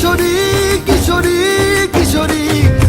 কিশোরী কিশোরী কিশোরী।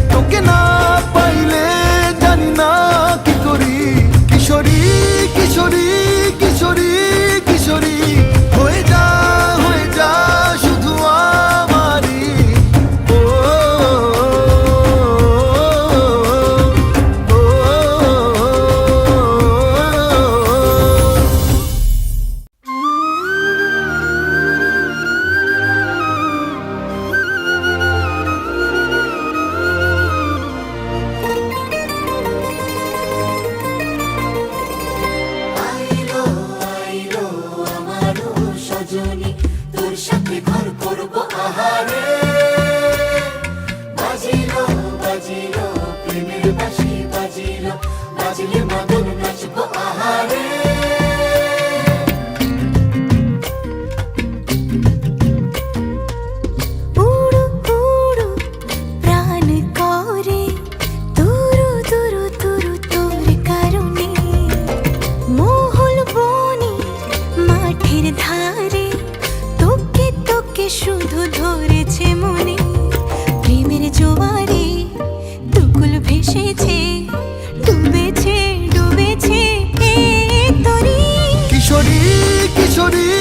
কিশোরী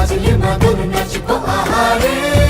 Azilima, Gonu, Nachiko, Ahare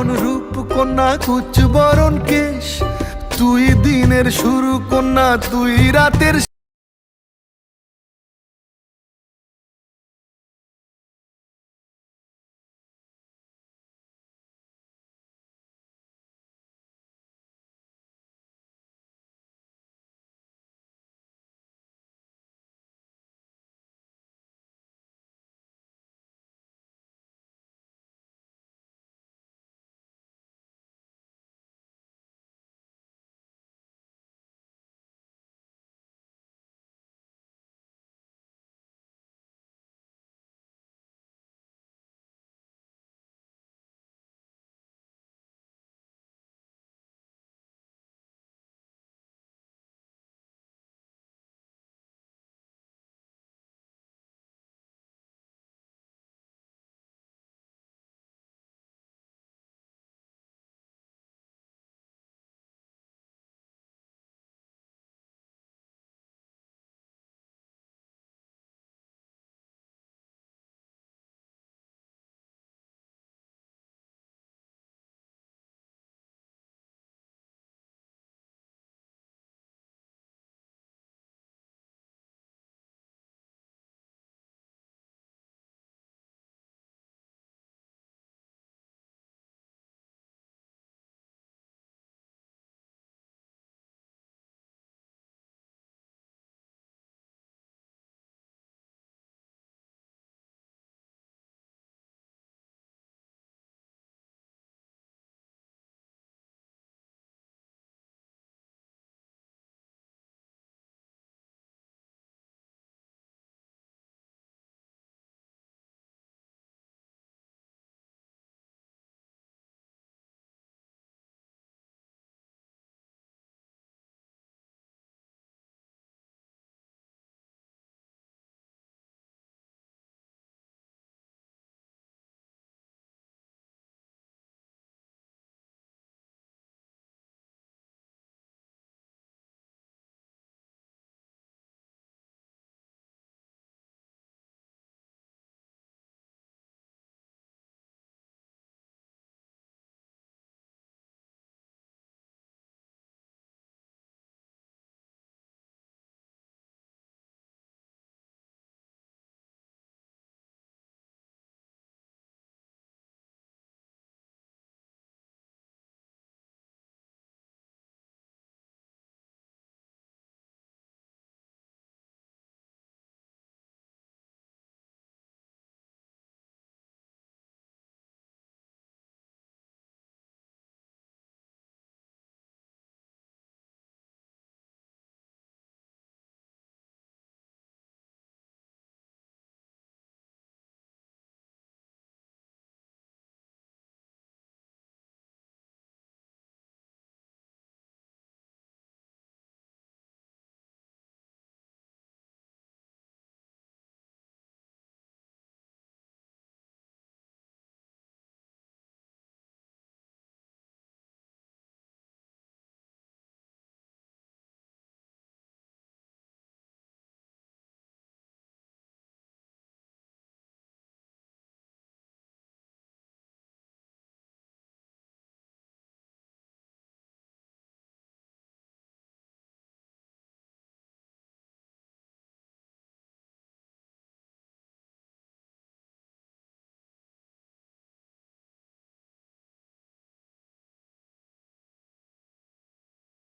বরণ রূপ কন্যা কুচ বরণ কেশ। তুই দিনের শুরু কন্যা তুই রাতের